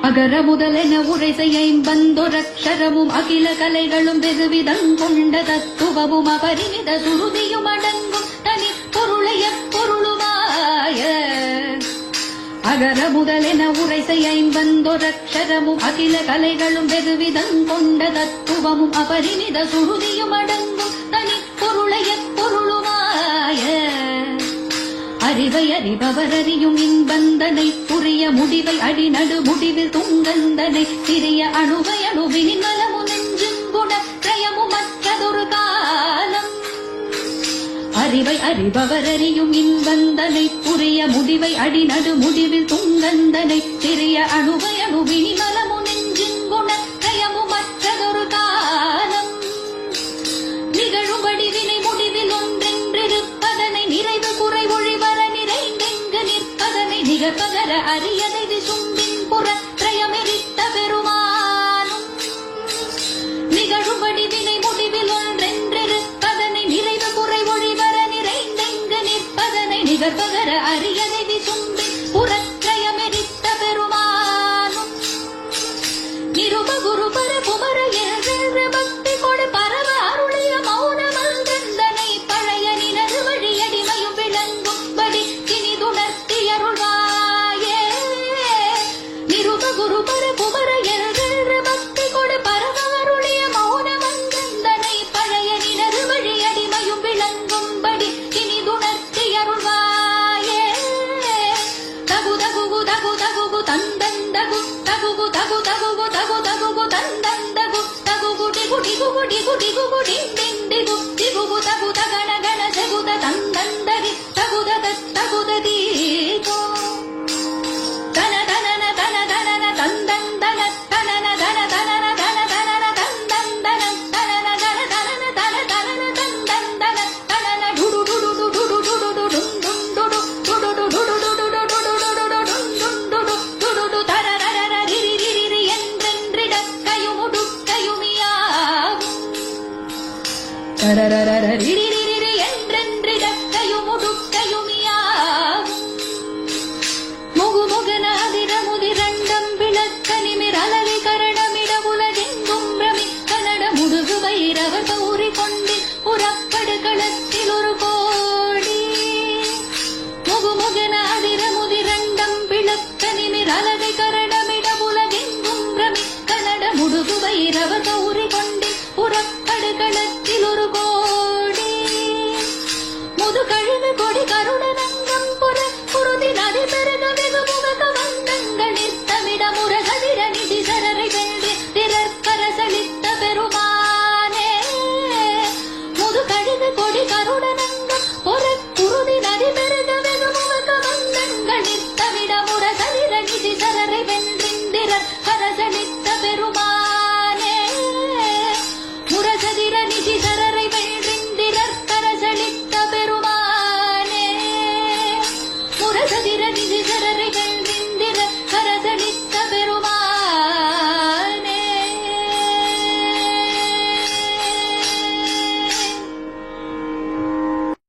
அகர முதலென உரைசை ஐம்பந்தொரக்ஷரமும் அகில கலைகளும் வெகுவிதம் கொண்ட தத்துவமும் அபரிமித சுருதியும் அடங்கும் தனி பொருளைய பொருளுமாய அகர முதலென உரைசை ஐம்பந்தொரக்ஷரமும் அகில கலைகளும் வெகுவிதம் கொண்ட தத்துவமும் அபரிமித சுருதியும் அடங்கும் தனி பொருளைய பொருளுமாய அறிவை அறிபவர் அறியும் இன்பந்தனை புரிய முடிவை அடிநடு முடிவில் துங்கந்தனை சிறிய அணுவை அணுவினின் நலமு நெஞ்சும் குண திரயமு மற்றதொரு காலம். அறிவை அறிபவர் அறியும் இன்பந்தனை புரிய முடிவை அடிநடு முடிவில் துங்கந்தனை சிறிய அணுவை அணுவினி நலமு பகர அரியதை விசும்பின் புற திரயமெரித்த பெருமானும் நிகழும்படி வினை முடிவில் ஒன்றென்றிருப்பதனை நிறைவு குறை ஒழிவர நிறைந்தெங்கு நிற்பதனை நிகர் பகர அரியதை விசும்பின் புற குடி குடி குடி குடி குடி டிண்டிகு திகு தகு தகன கண ஜகுத தந்தந்தரி தகுத தரரரர ரிரி ரிரி ரி என்றென்றிட முதிரண்டம் விளக்க நிமிர் கரணமிட உலகெங்கும் பிரமி கனட முதுகு வைரவர் கௌரி கொண்டில் புறப்படு களத்தில் ஒரு கோடி முகுமுகனாதிர முதிரண்டம் விளக்க நிமிர் கரணமிட உலகெங்கும் முதுகு வைரவர் கௌரி no tengo ಶ್ರೀಧರರಿಗೆಂದಿರ ಕರದಳಿತ್ತ ಬೆರುವಾ